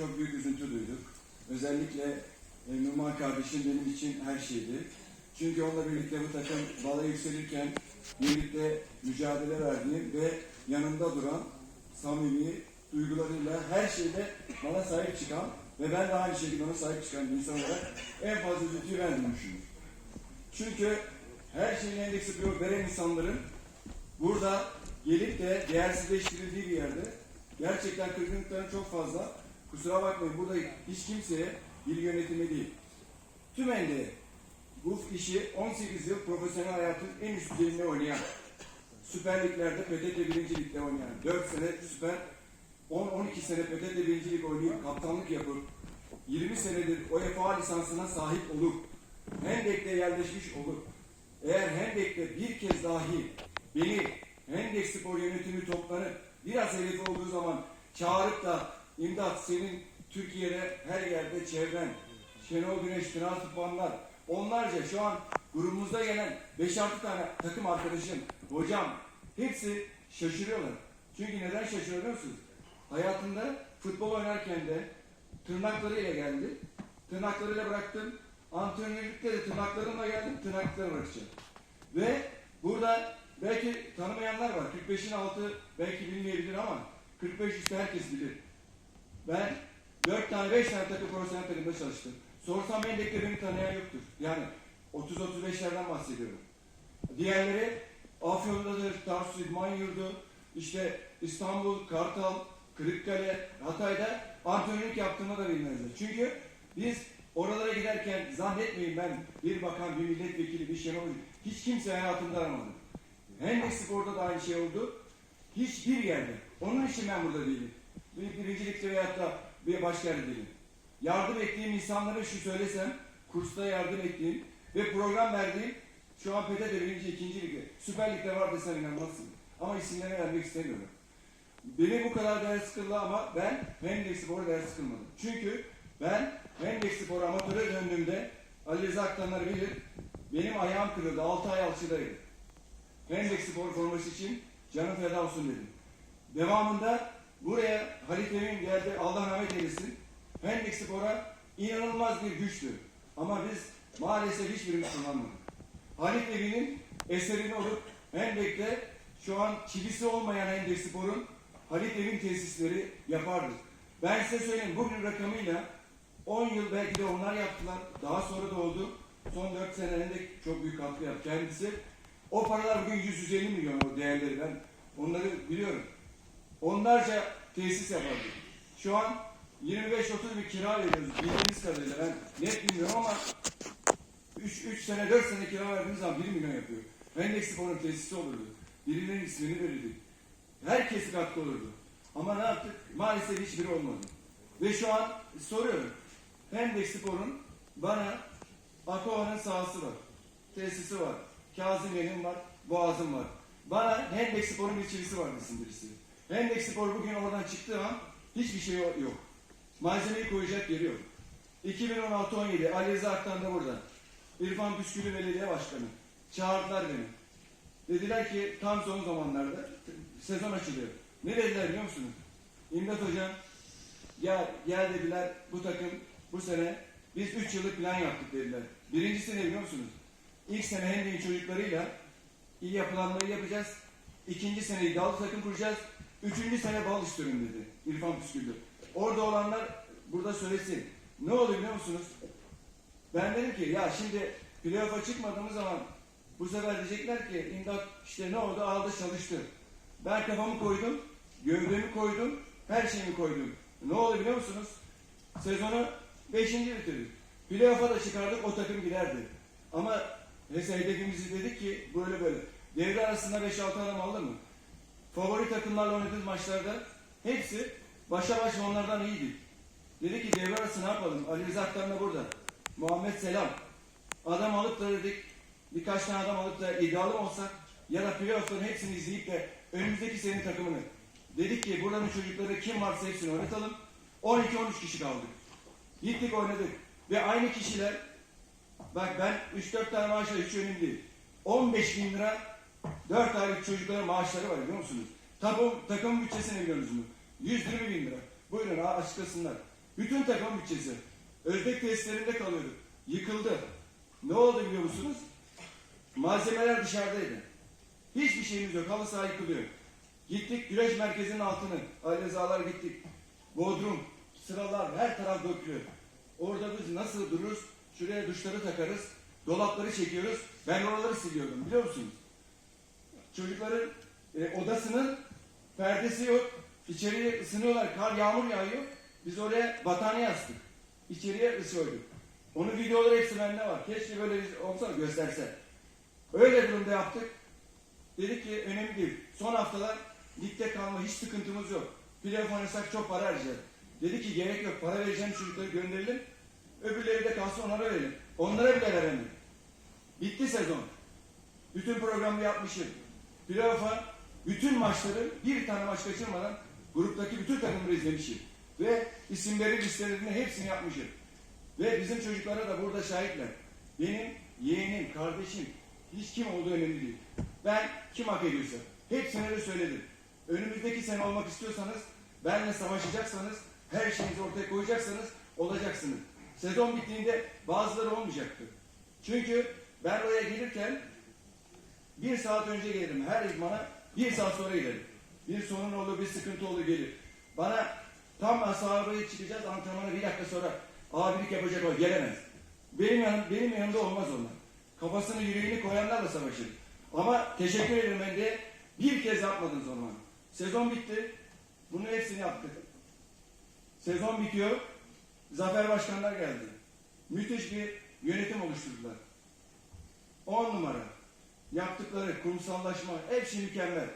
çok büyük üzüntü duyduk. Özellikle e, Numan kardeşim benim için her şeydi. Çünkü onunla birlikte bu takım bala yükselirken birlikte mücadele verdiğim ve yanında duran samimi duygularıyla her şeyde bana sahip çıkan ve ben de aynı şekilde ona sahip çıkan bir insan olarak en fazla üzüntüyü ben duymuşumdur. Çünkü her şeyin endeksi bir veren insanların burada gelip de değersizleştirildiği bir yerde gerçekten kırgınlıkların çok fazla. Kusura bakmayın burada hiç kimseye il yönetimi değil. Tümende bu işi 18 yıl profesyonel hayatın en üst düzeyinde oynayan, Süper Liglerde PTT 1. Lig'de oynayan, 4 sene Süper, 10-12 sene PTT 1. Lig oynayıp kaptanlık yapıp 20 senedir UEFA lisansına sahip olup Hendek'te yerleşmiş olup eğer Hendek'te bir kez dahi beni Hendek Spor yönetimi toplanıp biraz hedefi olduğu zaman çağırıp da imdat senin Türkiye'de her yerde çevren, Şenol Güneş, Transformanlar, onlarca şu an grubumuzda gelen 5-6 tane takım arkadaşım, hocam hepsi şaşırıyorlar. Çünkü neden şaşırıyor musunuz? Hayatında futbol oynarken de tırnaklarıyla geldi. Tırnaklarıyla bıraktım. Antrenörlükte de tırnaklarımla geldim. Tırnaklarımla bırakacağım. Ve burada belki tanımayanlar var. 45'in altı belki bilmeyebilir ama 45 üstü herkes bilir. Ben 4 tane 5 tane takım profesyonel takımda çalıştım. Sorsam Mendek'te beni tanıyan yoktur. Yani 30-35'lerden bahsediyorum. Diğerleri Afyon'dadır, Tarsus İdman Yurdu, işte İstanbul, Kartal, Kırıkkale, Hatay'da antrenörlük yaptığımı da bilmezler. Çünkü biz oralara giderken zannetmeyin ben bir bakan, bir milletvekili, bir şenol, hiç kimse hayatımda aramadım. Hendek Spor'da da aynı şey oldu. Hiçbir yerde. Onun için ben burada değilim. Bir birincilikte veyahut da bir başka yerde. Yardım ettiğim insanlara şu söylesem, kursta yardım ettiğim ve program verdiğim şu an PTT birinci, ikinci ligde, Süper Lig'de var desen inanmazsın. Ama isimlerini vermek istemiyorum. Beni bu kadar değer sıkıldı ama ben Hendek Spor'a değer sıkılmadım. Çünkü ben Hendek Spor amatöre döndüğümde Ali Rıza Aktanlar bilir, benim ayağım kırıldı, 6 ay alçıdaydı. Hendek Spor forması için canım feda olsun dedim. Devamında buraya Halit Emin geldi, Allah rahmet eylesin. Hendek Spor'a inanılmaz bir güçtü. Ama biz maalesef hiçbirimiz kullanmadık. Halit Emin'in eserini olup Hendek'te şu an çivisi olmayan Hendek Spor'un Halit Emin tesisleri yapardı. Ben size söyleyeyim bugün rakamıyla 10 yıl belki de onlar yaptılar. Daha sonra da oldu. Son 4 sene çok büyük katkı yaptı kendisi. O paralar bugün 150 milyon o değerleri ben onları biliyorum. Onlarca tesis yapardı. Şu an 25-30 bir kira veriyoruz bildiğimiz kadarıyla ben net bilmiyorum ama 3, 3 sene 4 sene kira verdiğimiz zaman 1 milyon yapıyor. Hendek Spor'un tesisi olurdu. Birilerinin ismini verirdik. Herkesi katkı olurdu. Ama ne yaptık? Maalesef hiçbiri olmadı. Ve şu an soruyorum. Hendek Spor'un bana Akova'nın sahası var. Tesisi var. Kazimiye'nin var. Boğaz'ın var. Bana Hendek Spor'un bir çivisi var desin birisi. Hendek Spor bugün oradan çıktığı an hiçbir şey yok. Malzemeyi koyacak yeri yok. 2016-17 Ali Rıza Aktan da burada. İrfan Püskülü Belediye Başkanı. Çağırdılar beni. Dediler ki tam son zamanlarda sezon açılıyor. Ne dediler biliyor musunuz? İmdat Hocam gel, gel dediler bu takım bu sene biz 3 yıllık plan yaptık dediler. Birincisi ne biliyor musunuz? İlk sene Hendek'in çocuklarıyla iyi yapılanmayı yapacağız. İkinci sene iddialı takım kuracağız. Üçüncü sene bal istiyorum dedi İrfan Püsküllü. Orada olanlar burada söylesin. Ne oluyor biliyor musunuz? Ben dedim ki ya şimdi playoff'a çıkmadığımız zaman bu sefer diyecekler ki imdat işte ne oldu aldı çalıştı. Ben kafamı koydum, gövdemi koydum, her şeyimi koydum. Ne oldu biliyor musunuz? Sezonu 5. bitirdik. Playoff'a da çıkardık o takım giderdi. Ama hedefimizi dedik ki böyle böyle. Devre arasında 5-6 adam aldı mı? Favori takımlarla oynadığımız maçlarda hepsi başa baş onlardan iyiydi. Dedi ki devre arası ne yapalım? Ali Rıza da burada. Muhammed Selam. Adam alıp da dedik birkaç tane adam alıp da iddialı olsak ya da playoff'ların hepsini izleyip de önümüzdeki senin takımını dedik ki buranın çocukları kim varsa hepsini oynatalım. 12-13 kişi kaldık. Gittik oynadık. Ve aynı kişiler bak ben 3-4 tane maaşla hiç önemli değil. 15 bin lira 4 aylık çocuklara maaşları var biliyor musunuz? Takım, takım bütçesini biliyorsunuz mu? 120 bin lira. Buyurun ha açıklasınlar. Bütün takım bütçesi. Özbek tesislerinde kalıyorduk. Yıkıldı. Ne oldu biliyor musunuz? Malzemeler dışarıdaydı. Hiçbir şeyimiz yok. Halı saha yıkılıyor. Gittik güreş merkezinin altını. Ali Rızalar gittik. Bodrum, sıralar her taraf dökülüyor. Orada biz nasıl dururuz? Şuraya duşları takarız. Dolapları çekiyoruz. Ben oraları siliyordum biliyor musunuz? Çocukların e, odasının perdesi yok. İçeriye ısınıyorlar. Kar yağmur yağıyor. Biz oraya battaniye astık. İçeriye ısıyorduk. Onun videoları hepsi bende var. Keşke böyle bir olsa gösterse. Öyle durumda yaptık. Dedik ki önemli değil. Son haftalar ligde kalma hiç sıkıntımız yok. Playoff oynasak çok para harcayacağız. Dedi ki gerek yok. Para vereceğim çocukları gönderelim. Öbürleri de kalsın onlara verelim. Onlara bile veremedik. Bitti sezon. Bütün programı yapmışım. Playoff'a bütün maçları bir tane maç kaçırmadan gruptaki bütün takımları izlemişim. Ve isimleri listelerini hepsini yapmışım. Ve bizim çocuklara da burada şahitler. Benim yeğenim, kardeşim, hiç kim olduğu önemli değil. Ben kim hak ediyorsa hepsine de söyledim. Önümüzdeki sene olmak istiyorsanız, benle savaşacaksanız, her şeyinizi ortaya koyacaksanız olacaksınız. Sezon bittiğinde bazıları olmayacaktı. Çünkü ben oraya gelirken bir saat önce gelirim. Her idmana bir saat sonra giderim. Bir sorun olur, bir sıkıntı olur gelir. Bana tam sahabaya çıkacağız antrenmana bir dakika sonra abilik yapacak o gelemez. Benim, yanım, benim yanımda olmaz onlar. Kafasını yüreğini koyanlarla savaşır. Ama teşekkür ederim ben de bir kez yapmadınız o. Sezon bitti. Bunun hepsini yaptık. Sezon bitiyor. Zafer Başkanlar geldi. Müthiş bir yönetim oluşturdular. 10 numara. Yaptıkları kurumsallaşma hepsi mükemmel.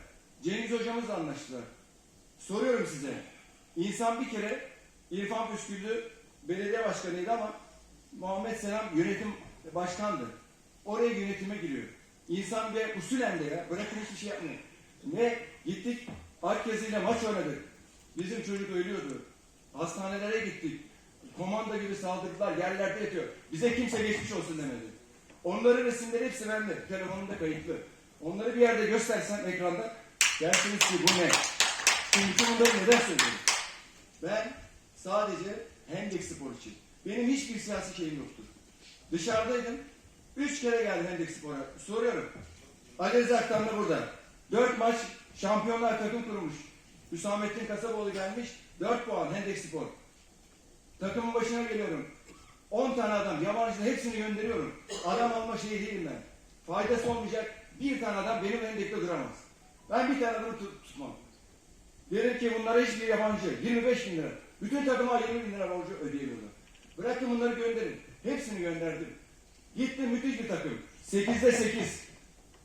Cengiz hocamızla anlaştılar. Soruyorum size. İnsan bir kere İrfan Püsküllü belediye başkanıydı ama Muhammed Selam yönetim başkandı. Oraya yönetime giriyor. İnsan bir usulen de ya bırakın hiçbir şey yapmayın. Ne gittik ile maç oynadık. Bizim çocuk ölüyordu. Hastanelere gittik. Komanda gibi saldırdılar. Yerlerde yatıyor. Bize kimse geçmiş olsun demedi. Onların resimleri hepsi bende. Telefonumda kayıtlı. Onları bir yerde göstersem ekranda dersiniz ki bu ne? Şimdi bunları neden söylüyorum? Ben sadece Hendek Spor için. Benim hiçbir siyasi şeyim yoktur. Dışarıdaydım. Üç kere geldim Hendek Spor'a. Soruyorum. Ali Rıza Aktan da burada. Dört maç şampiyonlar takım kurmuş. Hüsamettin Kasaboğlu gelmiş. Dört puan Hendek Spor. Takımın başına geliyorum. 10 tane adam yabancı hepsini gönderiyorum. Adam alma şeyi değilim ben. Faydası olmayacak bir tane adam benim elimdekte duramaz. Ben bir tane adamı tut- tutmam. Derim ki bunlara hiçbir yabancı 25 bin lira. Bütün takıma 20 bin lira borcu ödeyebiliyorlar. Bırakın bunları gönderin. Hepsini gönderdim. Gitti müthiş bir takım. 8'de 8.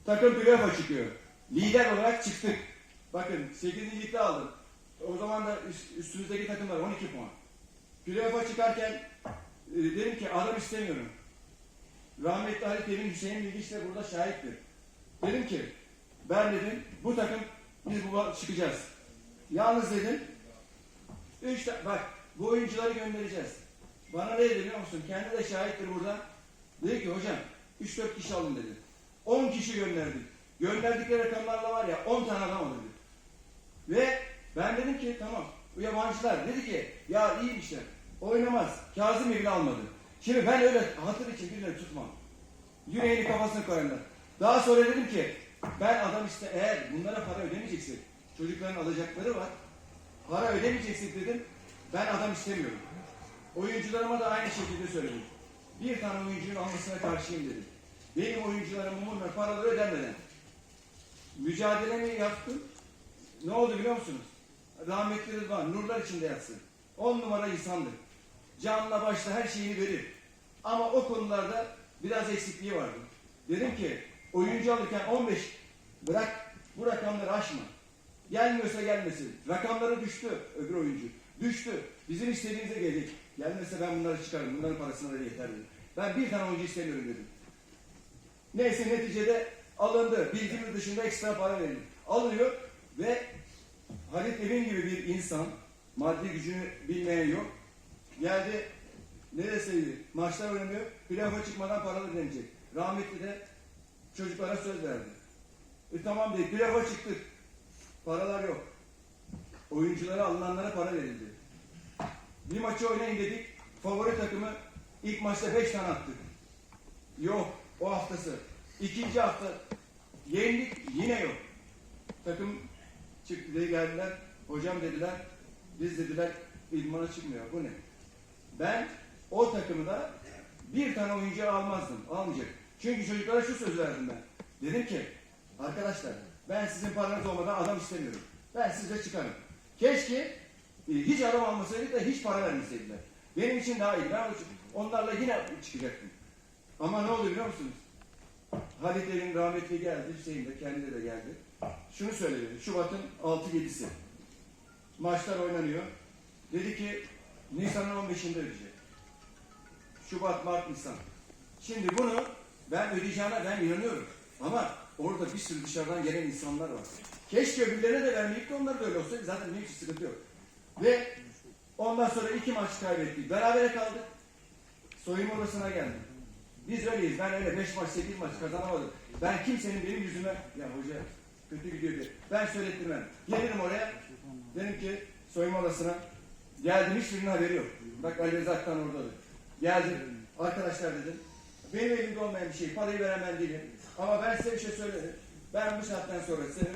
Takım playoff'a çıkıyor. Lider olarak çıktık. Bakın 8. ligde aldım. O zaman da üst- üstümüzdeki takımlar 12 puan. Playoff'a çıkarken e, dedim ki adam istemiyorum. Rahmetli Ali Temin Hüseyin Bilgiç de burada şahittir. Dedim ki ben dedim bu takım biz bu çıkacağız. Yalnız dedim üç bak bu oyuncuları göndereceğiz. Bana ne dedi biliyor musun? Kendi de şahittir burada. Dedi ki hocam 3-4 kişi alın dedi. 10 kişi gönderdik. Gönderdikleri rakamlarla var ya 10 tane adam alırdı. Ve ben dedim ki tamam bu yabancılar dedi ki ya iyiymişler oynamaz. Kazım bile almadı. Şimdi ben öyle hatır için birileri tutmam. Yüreğini kafasına koyanlar. Daha sonra dedim ki ben adam işte eğer bunlara para ödemeyeceksek çocukların alacakları var. Para ödemeyeceksek dedim ben adam istemiyorum. Oyuncularıma da aynı şekilde söyledim. Bir tane oyuncunun almasına karşıyım dedim. Benim oyuncularımın bunlar paraları ödenmeden. Mücadelemi yaptım. Ne oldu biliyor musunuz? Rahmetli Rıdvan nurlar içinde yatsın. On numara insandır. Canla başla her şeyini verir. Ama o konularda biraz eksikliği vardı. Dedim ki oyuncu alırken 15 bırak bu rakamları aşma. Gelmiyorsa gelmesin. Rakamları düştü öbür oyuncu. Düştü. Bizim istediğimize gelecek. Gelmese ben bunları çıkarım. Bunların parasına da yeter dedim. Ben bir tane oyuncu istemiyorum dedim. Neyse neticede alındı. Bildiğimiz dışında ekstra para verildi. Alıyor ve Halit Emin gibi bir insan, maddi gücünü bilmeyen yok. Geldi, neresiydi? Maçlar oynanıyor, playoff'a çıkmadan paralı denecek. Rahmetli de çocuklara söz verdi. E tamam dedi, playoff'a çıktık. Paralar yok. oyunculara alınanlara para verildi. Bir maçı oynayın dedik. Favori takımı ilk maçta 5 tane attık. Yok o haftası. İkinci hafta yendik yine yok. Takım çıktı diye geldiler. Hocam dediler. Biz dediler idmana çıkmıyor. Bu ne? Ben o takımı da bir tane oyuncu almazdım. Almayacak. Çünkü çocuklara şu söz verdim ben. Dedim ki arkadaşlar ben sizin paranız olmadan adam istemiyorum. Ben size çıkarım. Keşke e, hiç adam almasaydık da hiç para vermeseydiler. Benim için daha iyi. Ben onlarla yine çıkacaktım. Ama ne oluyor biliyor musunuz? Halit Evin rahmetli geldi. Hüseyin de kendi de geldi. Şunu söyledi. Şubat'ın 6-7'si. Maçlar oynanıyor. Dedi ki Nisan'ın 15'inde ödeyecek. Şubat, Mart, Nisan. Şimdi bunu ben ödeyeceğine ben inanıyorum. Ama orada bir sürü dışarıdan gelen insanlar var. Keşke öbürlerine de vermeyip de onlar da öyle olsaydı zaten hiç sıkıntı yok. Ve ondan sonra iki maç kaybettik. Berabere kaldık. Soyunma odasına geldim. Biz öyleyiz. Ben öyle beş maç, sekiz maç kazanamadım. Ben kimsenin benim yüzüme, ya hoca kötü gidiyor diye. Ben söylettirmem. Gelirim oraya. Dedim ki soyunma odasına. Geldim hiçbirinin haberi yok. Bak Ali Rıza Aktan oradadır. Geldim. Arkadaşlar dedim. Benim elimde olmayan bir şey. Parayı veren ben değilim. Ama ben size bir şey söyledim. Ben bu saatten sonra size.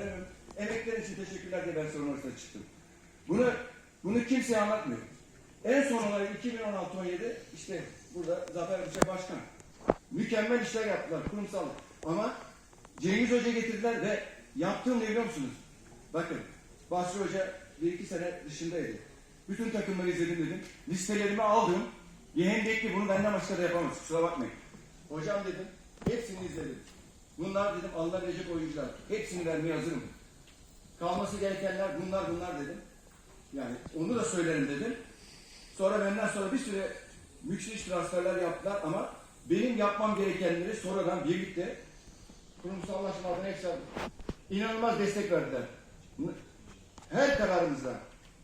Emekler için teşekkürler diye ben sorun çıktım. Bunu bunu kimseye anlatmıyor. En son olay 2016-17 işte burada Zafer Bıçak Başkan. Mükemmel işler yaptılar kurumsal. Ama Cengiz Hoca getirdiler ve yaptığım ne biliyor musunuz? Bakın Basri Hoca bir iki sene dışındaydı. Bütün takımları izledim dedim. Listelerimi aldım. Yehendekli bunu benden başka da yapamaz. Kusura bakmayın. Hocam dedim. Hepsini izledim. Bunlar dedim alınabilecek oyuncular. Hepsini vermeye hazırım. Kalması gerekenler bunlar bunlar dedim. Yani onu da söylerim dedim. Sonra benden sonra bir süre müthiş transferler yaptılar ama benim yapmam gerekenleri sonradan birlikte kurumsallaşma adına hepsi. İnanılmaz destek verdiler. Her kararımızda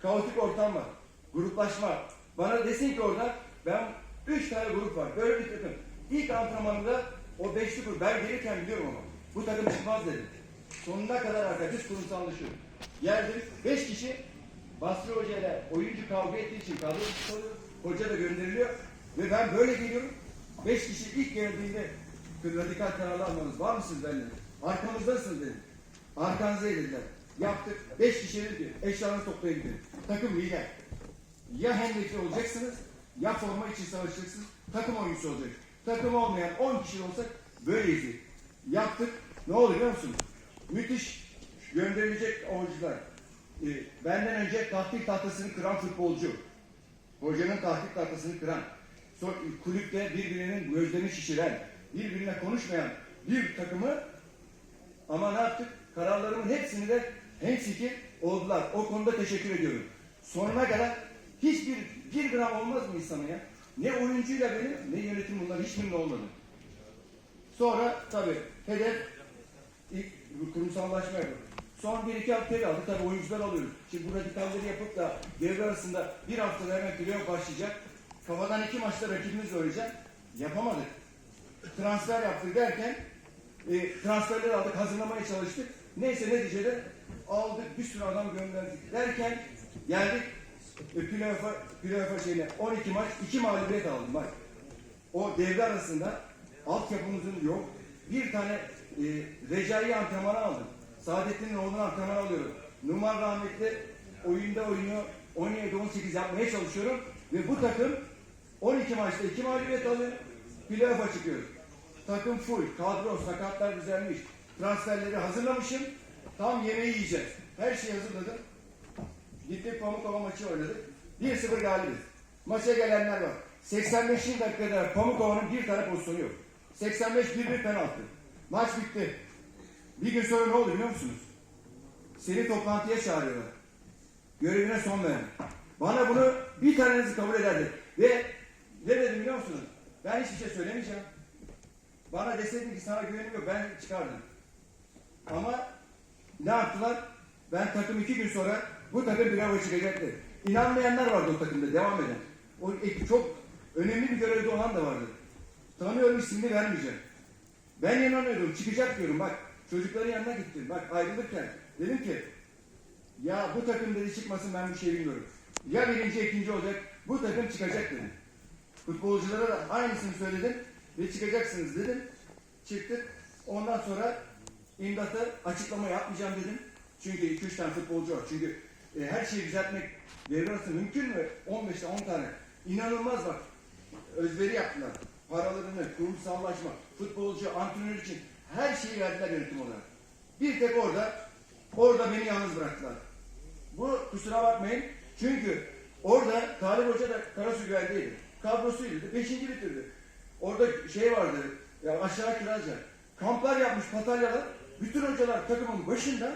kaotik ortam var. Gruplaşma. Bana desin ki orada ben üç tane grup var. Böyle bir takım. İlk antrenmanında o beşli grup. Ben gelirken biliyorum ama. Bu takım çıkmaz dedim. Sonuna kadar arkadaş biz kurumsallaşıyoruz. Geldim. Beş kişi Basri Hoca ile oyuncu kavga ettiği için kadro tutuluyor. Hoca da gönderiliyor. Ve ben böyle geliyorum. Beş kişi ilk geldiğinde radikal kararlar almanız var mısınız benimle? Arkamızdasınız dedim. Arkanıza dediler. Yaptık. Beş kişi dedi ki eşyalarını toplayın gidin. Takım lider. Ya hendekli olacaksınız ya forma için savaşacaksınız. Takım oyuncusu olacak. Takım olmayan 10 kişi olsak böyleyiz. Yaptık. Ne oldu biliyor musunuz? Müthiş gönderilecek oyuncular. Ee, benden önce tahtil tahtasını kıran futbolcu. Hocanın tahtil tahtasını kıran. Sonra kulüpte birbirinin gözlerini şişiren, birbirine konuşmayan bir takımı ama ne yaptık? Kararlarımın hepsini de hemfikir oldular. O konuda teşekkür ediyorum. Sonuna kadar hiçbir bir gram olmaz mı insana ya? Ne oyuncuyla benim ne yönetim bunların hiçbirinin olmadı. Sonra tabii hedef ilk kurumsallaşma yapıyor. Son bir iki hafta aldık. Tabii oyuncular alıyoruz. Şimdi bu radikalleri yapıp da devre arasında bir haftada hemen playoff başlayacak. Kafadan iki maçta rakibimiz oynayacak. Yapamadık. Transfer yaptık derken e, transferleri aldık, hazırlamaya çalıştık. Neyse neticede aldık, bir sürü adam gönderdik derken geldik e, playoff'a, playoff'a şeyine 12 maç, 2 mağlubiyet aldım bak. O devre arasında altyapımızın yok. Bir tane e, Recai antrenmanı aldım. Saadettin'in oğlunu antrenman alıyorum. Numan rahmetli oyunda oynuyor. 17-18 yapmaya çalışıyorum. Ve bu takım 12 maçta 2 mağlubiyet alıyor. Playoff'a çıkıyoruz. Takım full, kadro, sakatlar düzenmiş. Transferleri hazırlamışım. Tam yemeği yiyeceğiz. Her şeyi hazırladım. Gittik Pamukkale maçı oynadık. 1-0 galibiz. Maça gelenler var. 85. dakikada Pamukova'nın bir tane pozisyonu yok. 85 1-1 penaltı. Maç bitti. Bir gün sonra ne oldu biliyor musunuz? Seni toplantıya çağırıyorlar. Görevine son veren. Bana bunu bir tanenizi kabul ederdi. Ve ne dedim biliyor musunuz? Ben hiçbir şey söylemeyeceğim. Bana deseydin ki sana güvenim yok ben çıkardım. Ama ne yaptılar? Ben takım iki gün sonra bu takım bir hava çıkacaktı. İnanmayanlar vardı o takımda devam eden. O ekip çok önemli bir görevde olan da vardı. Tanıyorum ismini vermeyeceğim. Ben inanıyordum çıkacak diyorum bak. Çocukların yanına gittim. Bak ayrılırken dedim ki Ya bu takım dedi çıkmasın ben bir şey bilmiyorum. Ya birinci ikinci olacak bu takım çıkacak dedi. Futbolculara da aynısını söyledim ve çıkacaksınız dedim. Çıktık. Ondan sonra imdata açıklama yapmayacağım dedim. Çünkü 2-3 tane futbolcu var. Çünkü e, her şeyi düzeltmek devre arası mümkün mü? 15'te 10 tane. İnanılmaz bak. Özveri yaptılar. Paralarını, kurumsallaşma, futbolcu, antrenör için her şeyi verdiler yönetim olarak. Bir tek orada, orada beni yalnız bıraktılar. Bu kusura bakmayın. Çünkü orada Talip Hoca da Karasu güveldeydi. Kadrosuydu. Beşinci bitirdi. Orada şey vardı. Ya aşağı kiraca. Kamplar yapmış Patalyalar. Bütün hocalar takımın başında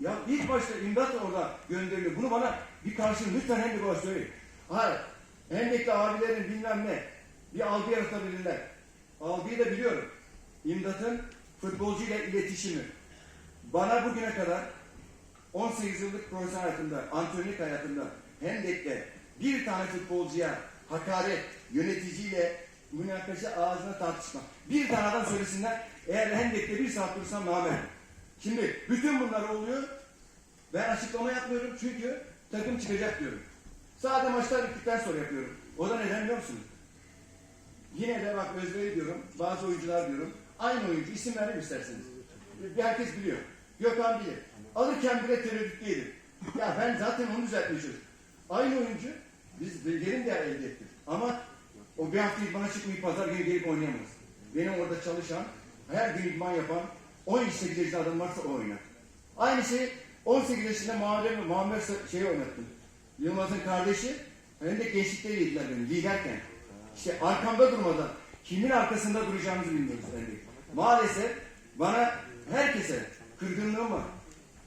ya ilk başta imdat orada gönderiliyor. Bunu bana bir karşılığı lütfen Hendek Baba söyleyin. Hayır. Hendek'te abilerin bilmem ne bir algı yaratabilirler. Algıyı da biliyorum. İmdat'ın futbolcuyla iletişimi. Bana bugüne kadar 18 yıllık profesyonel hayatımda, antrenörlük hayatımda Hendek'te bir tane futbolcuya hakaret, yöneticiyle münakaşa ağzına tartışma. Bir tane adam söylesinler, eğer Hendek'te bir saat dursam namerdim. Şimdi bütün bunlar oluyor. Ben açıklama yapmıyorum çünkü takım çıkacak diyorum. Sadece maçlar bittikten sonra yapıyorum. O da neden biliyor musunuz? Yine de bak özveri diyorum, bazı oyuncular diyorum. Aynı oyuncu, isim verir isterseniz. Herkes biliyor. Gökhan bilir. Alırken bile tereddütlüydü. Ya ben zaten onu çalışıyorum. Aynı oyuncu, biz yerim de elde ettik. Ama o bir hafta idmana çıkmayıp pazar günü gelip oynayamaz. Benim orada çalışan, her gün idman yapan, 18 yaşında adam varsa o oynar. Aynı şey 18 yaşında Muammer, Muammer şeyi oynattım. Yılmaz'ın kardeşi, hem de gençlikte yediler beni, liderken. İşte arkamda durmadan, kimin arkasında duracağımızı bilmiyoruz Hendek. Maalesef bana herkese kırgınlığım var.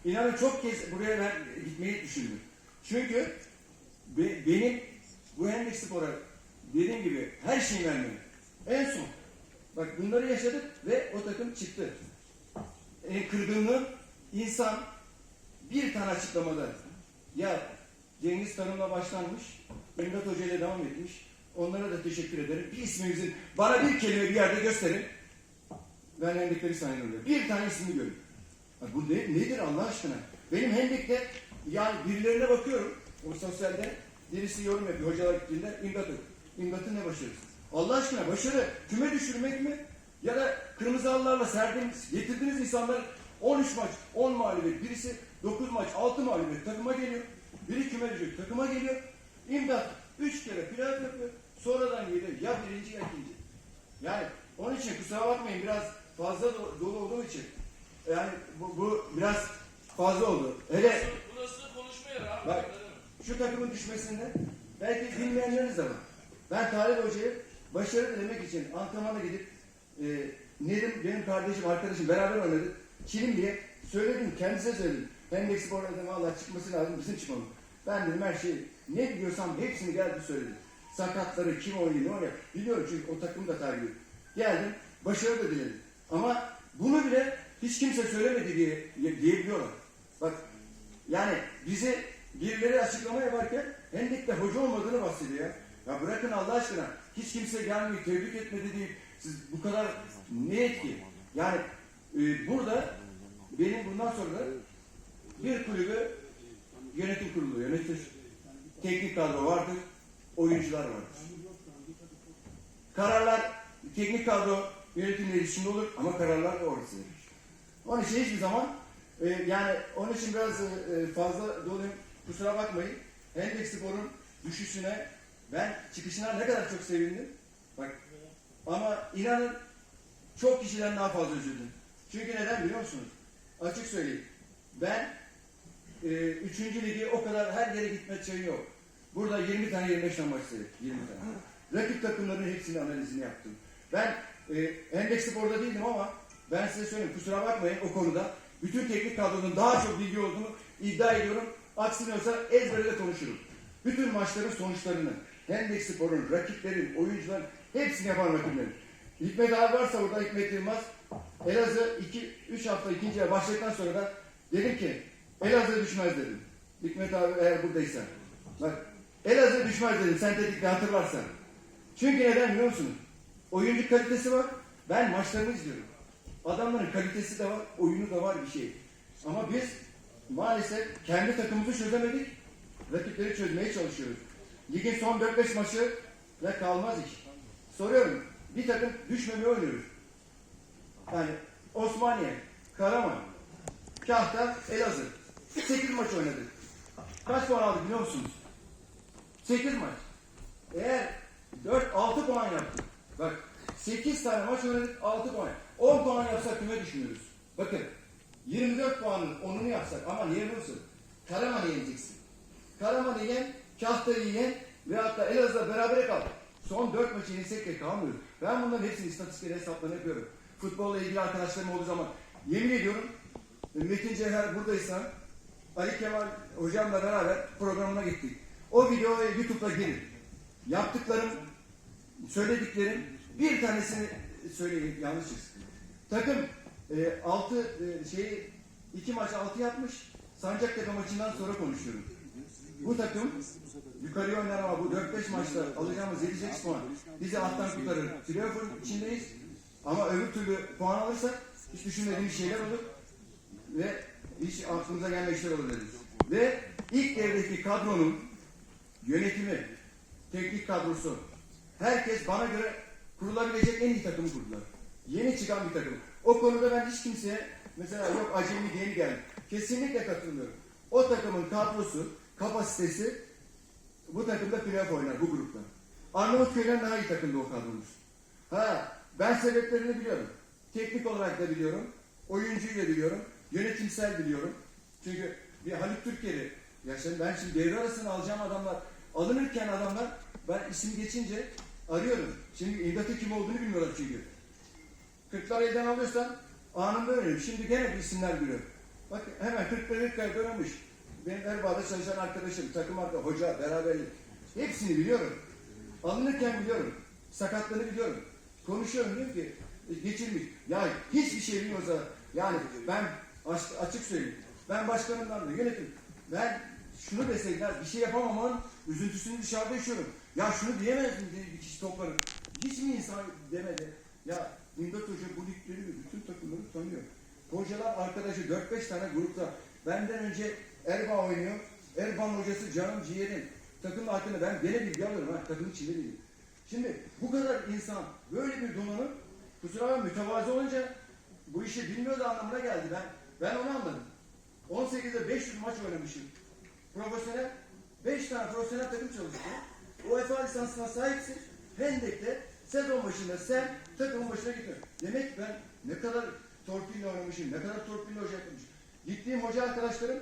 İnanın çok kez buraya ben gitmeyi düşündüm. Çünkü be- benim bu Hendek Spor'a dediğim gibi her şeyi vermem. En son. Bak bunları yaşadık ve o takım çıktı. En kırgınlığım insan bir tane açıklamada ya Cengiz Tanım'la başlanmış, Emret Hoca ile devam etmiş. Onlara da teşekkür ederim. Bir isminizin bana bir kelime bir yerde gösterin. Ben Hendek'leri sayıyorum. Bir tane ismini görün. Bu ne, nedir Allah aşkına? Benim Hendek'te yani birilerine bakıyorum. O sosyalde birisi yorum yapıyor. Hocalar gittiğinde imdat yok. İmdatın ne başarısı? Allah aşkına başarı küme düşürmek mi? Ya da kırmızı halılarla serdiğiniz, getirdiğiniz insanların 13 maç, 10 mağlubiyet, birisi 9 maç, 6 mağlubiyet takıma geliyor. Biri küme düşecek, takıma geliyor. İmdat 3 kere pilav yapıyor. Sonradan geliyor ya birinci ya ikinci. Yani onun için kusura bakmayın biraz fazla do- dolu olduğum için. Yani bu, bu biraz fazla oldu. Hele Burası konuşma yeri abi. Bak. şu takımın düşmesinde belki bilmeyenleriniz de var. Ben Talip Hoca'yı başarı dilemek için antrenmana gidip e, Nedim benim kardeşim, arkadaşım beraber oynadık. Çilim diye söyledim, kendisine söyledim. Hendek Spor dedim valla çıkması lazım, bizim çıkmamız. Ben dedim her şeyi ne biliyorsam hepsini geldi söyledim. Sakatları, kim oynuyor, ne oynuyor. Biliyorum çünkü o takımı da takip. Geldim, başarı da diledim. Ama bunu bile hiç kimse söylemedi diye diyebiliyorlar. Bak yani bize birileri açıklama yaparken Hendek'te hoca olmadığını bahsediyor. Ya. Bırakın Allah aşkına. Hiç kimse gelmiyor, tebrik etmedi diye. Siz bu kadar ne etki? Yani e, burada benim bundan sonra bir kulübü yönetim kurulu yönetir. Teknik kadro vardır, oyuncular vardır. Kararlar teknik kadro yönetimle iletişimde olur ama kararlar orası verir. Onun için hiçbir zaman e, yani onun için biraz e, fazla doluyum. Kusura bakmayın. Hendek Spor'un düşüşüne ben çıkışına ne kadar çok sevindim. Bak ama inanın çok kişiden daha fazla üzüldüm. Çünkü neden biliyor musunuz? Açık söyleyeyim. Ben e, 3. ligi o kadar her yere gitme şeyi yok. Burada 20 tane 25 tane maç seyrettim. 20 tane. Rakip takımların hepsini analizini yaptım. Ben e, Endeks Spor'da değildim ama ben size söyleyeyim kusura bakmayın o konuda. Bütün teknik kadronun daha çok bilgi olduğunu iddia ediyorum. Aksine olsa ezberle konuşurum. Bütün maçların sonuçlarını, Hendek Spor'un, rakiplerin, oyuncuların hepsini yapan rakiplerin. Hikmet abi varsa burada Hikmet Yılmaz. Elazığ 2-3 hafta ikinci yarı başladıktan sonra da dedim ki Elazığ düşmez dedim. Hikmet abi eğer buradaysa. Bak Elazığ düşmez dedim sentetikle hatırlarsan. Çünkü neden biliyor musunuz? Oyuncu kalitesi var. Ben maçlarını izliyorum. Adamların kalitesi de var, oyunu da var bir şey. Ama biz maalesef kendi takımımızı çözemedik. Rakipleri çözmeye çalışıyoruz. Ligin son 4-5 maçı ve kalmaz iş. Soruyorum. Bir takım düşmemeye oynuyoruz. Yani Osmaniye, Karaman, Kahta, Elazığ. 8 maç oynadık. Kaç puan aldık biliyor musunuz? 8 maç. Eğer 4-6 puan yaptık. Bak 8 tane maç oynadık 6 puan. 10 puan yapsak küme düşünüyoruz. Bakın 24 puanın 10'unu yapsak ama niye biliyorsun? Karaman'ı yeneceksin. Karaman'ı yen, Kahta'yı yen ve hatta Elazığ'la berabere kal. Son 4 maçı yensek de kalmıyoruz. Ben bunların hepsini istatistikleri hesaplarını yapıyorum. Futbolla ilgili arkadaşlarım olduğu zaman yemin ediyorum Metin Cevher buradaysa Ali Kemal hocamla beraber programına gittik. O videoya YouTube'da girin. Yaptıklarım, söylediklerim bir tanesini söyleyeyim yanlış çıksın. Takım e, altı e, şeyi iki maç altı yapmış. Sancaktepe maçından sonra konuşuyorum. Bu takım yukarıya oynar ama bu 4-5 maçta alacağımız 7-8 puan bizi alttan kurtarır. Playoff'un içindeyiz. Ama öbür türlü puan alırsak hiç düşünmediğimiz şeyler olur ve hiç aklımıza gelmeyen işler olur deriz. Ve ilk devredeki kadronun yönetimi, teknik kadrosu, herkes bana göre kurulabilecek en iyi takımı kurdular. Yeni çıkan bir takım. O konuda ben hiç kimseye mesela yok acemi yeni geldi. Kesinlikle katılmıyorum. O takımın kadrosu, kapasitesi bu takımda playoff oynar bu grupta. Arnavutköy'den daha iyi takımda o kadromuz. Ha, ben sebeplerini biliyorum. Teknik olarak da biliyorum. Oyuncuyu da biliyorum. Yönetimsel biliyorum. Çünkü bir Halit Türker'i ya şimdi ben şimdi devre arasını alacağım adamlar alınırken adamlar ben isim geçince arıyorum. Şimdi imdatı kim olduğunu bilmiyorlar çünkü. Kırklar elden alıyorsan anında öğreniyorum. Şimdi gene bir isimler biliyorum. Bak hemen kırkları kırklar dönmüş. Benim Erbaa'da çalışan arkadaşım, takım arkadaşı, hoca, beraberlik. Hepsini biliyorum. Alınırken biliyorum. Sakatlığını biliyorum. Konuşuyorum diyorum ki e, geçirmiş. Ya hiçbir şey bilmiyorsa yani ben aç- açık söyleyeyim. Ben başkanımdan da yönetim. Ben şunu deseydiler bir şey yapamamanın üzüntüsünü dışarıda yaşıyorum. Ya şunu diyemezdim diye bir kişi toplanır. Hiç mi insan demedi? Ya İmdat Hoca bu ligleri bütün takımları tanıyor. Hocalar arkadaşı 4-5 tane grupta. Benden önce Erbaa oynuyor. Erbaa'nın hocası canım ciğerim. Takım hakkında ben gene bilgi alıyorum ha. Takım içinde bilgi. Şimdi bu kadar insan böyle bir donanım kusura bakma mütevazı olunca bu işi bilmiyordu anlamına geldi. Ben ben onu anladım. 18'de 500 maç oynamışım. Profesyonel 5 tane profesyonel takım çalıştı. UEFA lisansına sahipsin. Hendek'te sezon başında sen takımın başına gitmiyorsun. Demek ben ne kadar torpille oynamışım, ne kadar torpille hoca yapmışım. Gittiğim hoca arkadaşlarım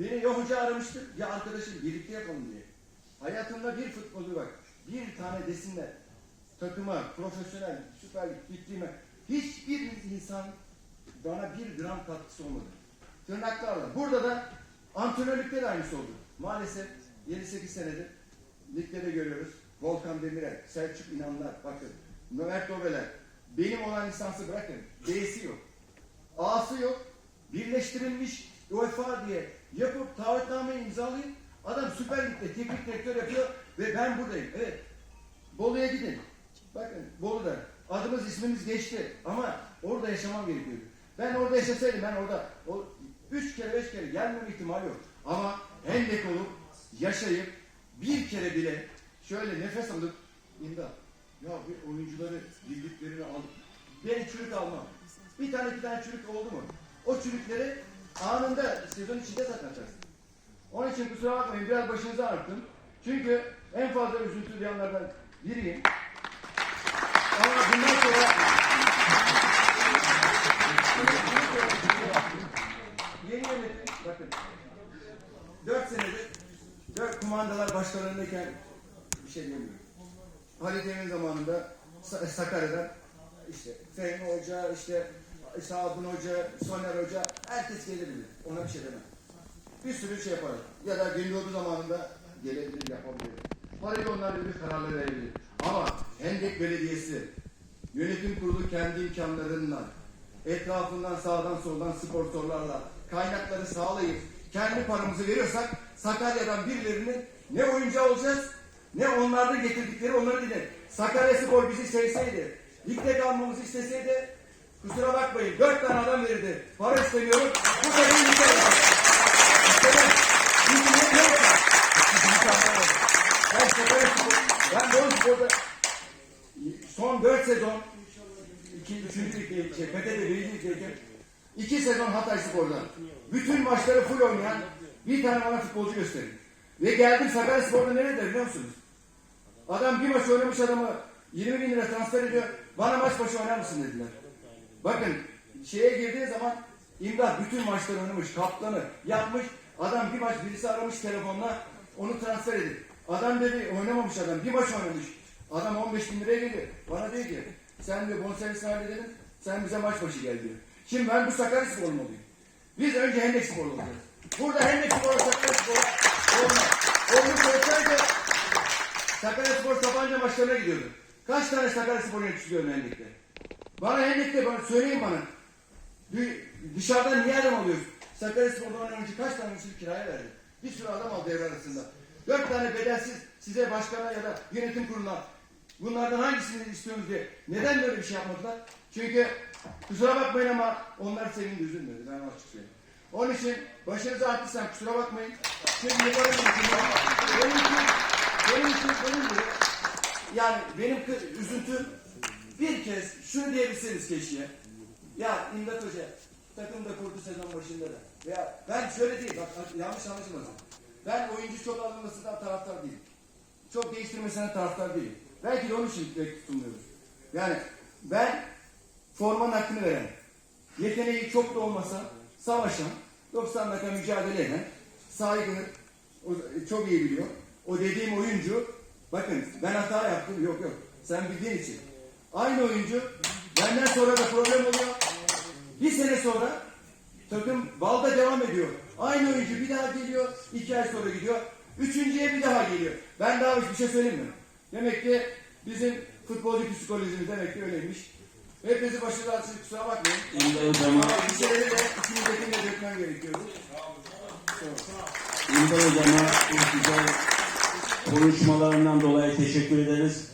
beni ya hoca aramıştır ya arkadaşım birlikte yapalım diye. Hayatımda bir futbolcu bak, bir tane desinler takıma, profesyonel, süper lig hiçbir insan bana bir gram katkısı olmadı. Tırnaklarla. Burada da antrenörlükte de aynısı oldu. Maalesef 7-8 senedir ligde de görüyoruz. Volkan Demirel, Selçuk İnanlar, bakın. Mert Oveler. Benim olan lisansı bırakın. D'si yok. A'sı yok. Birleştirilmiş UEFA diye yapıp taahhütnameyi imzalayın. Adam Süper Lig'de teknik direktör yapıyor ve ben buradayım. Evet. Bolu'ya gidin. Bakın Bolu'da adımız ismimiz geçti ama orada yaşamam gerekiyordu. Ben orada yaşasaydım ben orada o üç kere beş kere gelmeme ihtimali yok. Ama hendek olup yaşayıp bir kere bile şöyle nefes alıp imdat ya bir oyuncuları bildiklerini alıp ben çürük almam. Bir tane iki tane çürük oldu mu? O çürükleri anında sezon içinde saklatacaksın. Onun için kusura bakmayın biraz başınızı ağrıttım. Çünkü en fazla üzüntü duyanlardan biriyim. Ama bundan sonra yeni yönetim bakın 4 senedir 4 kumandalar başkalarındayken bir şey demiyorum. Halit Emin zamanında Sa- Sakarya'dan işte Fehmi Hoca, işte Sabun Hoca, Soner Hoca herkes gelebilir. Ona bir şey demem. Bir sürü şey yapar. Ya da Gündoğdu zamanında gelebilir, yapabilir. Parayı onlar bilir, kararları verebilir. Ama Hendek Belediyesi yönetim kurulu kendi imkanlarından etrafından sağdan soldan sponsorlarla kaynakları sağlayıp kendi paramızı veriyorsak Sakarya'dan birilerinin ne oyuncu olacağız ne onlardan getirdikleri onları dinle. Sakarya Spor bizi sevseydi, ligde kalmamızı isteseydi kusura bakmayın dört tane adam verirdi. Para istemiyorum. Bu ligde kalır. istemem. Çünkü ne musun? Ben Sakaryaspor, ben Bolu Spor'da son 4 sezon iki, üçüncü ligde, şey, PTT birinci ligdeyken iki sezon Hatay Spor'da bütün maçları full oynayan bir tane bana futbolcu gösterin. Ve geldim Sakaryaspor'da nerede biliyor musunuz? Adam bir maç oynamış adamı 20 bin lira transfer ediyor. Bana maç başı oynar mısın dediler. Bakın şeye girdiği zaman imdat bütün maçları oynamış. Kaptanı yapmış. Adam bir maç birisi aramış telefonla onu transfer edip. Adam dedi oynamamış adam. Bir maç oynamış. Adam 15 bin liraya geliyor. Bana diyor ki sen diyor bonservisini halledelim. Sen bize maç başı gel diyor. Şimdi ben bu Sakarya Spor mu? Biz önce Hendek Spor olacağız. Burada Hendek Spor'a Sakarya Spor'a olmaz. Olmuş olsaydı Sakaryaspor Sapanca maçlarına gidiyordu. Kaç tane Sakaryaspor yöneticisi gördün Hendek'te? Bana Hendek'te bana söyleyin bana. Dışarıdan niye adam alıyorsun? Sakaryaspor'dan oyuncu kaç tane oyuncu kiraya verdi? Bir sürü adam aldı devre arasında. Dört tane bedelsiz size başkana ya da yönetim kuruluna bunlardan hangisini istiyorsunuz diye. Neden böyle bir şey yapmadılar? Çünkü kusura bakmayın ama onlar sevindi üzülmedi. Ben açık söyleyeyim. Onun için başınızı arttıysam kusura bakmayın. Çünkü yaparım benim için, benim için, benim gibi yani benim üzüntüm bir kez şunu diyebilseniz keşke. Ya İmdat Hoca takım da kurdu sezon başında da. Ya ben şöyle değil bak yanlış anlaşılmasın. Ben oyuncu çok alınmasından taraftar değilim. Çok değiştirmesine taraftar değilim. Belki de onun için tutulmuyoruz. Yani ben formanın hakkını veren, yeteneği çok da olmasa savaşan, 90 dakika mücadele eden, saygılı, o çok iyi biliyor. O dediğim oyuncu, bakın ben hata yaptım, yok yok. Sen bildiğin için. Aynı oyuncu, benden sonra da problem oluyor. Bir sene sonra takım balda devam ediyor. Aynı oyuncu bir daha geliyor, iki ay sonra gidiyor. Üçüncüye bir daha geliyor. Ben daha hiçbir şey söyleyeyim mi? Demek ki bizim futbolcu psikolojimiz demek ki öyleymiş. Hepinizi başınıza açık kusura bakmayın. İmdat Hocam'a, Ama bir şeyleri de içimizdekini de dökmem gerekiyordu. İmdat Hocam'a güzel konuşmalarından dolayı teşekkür ederiz.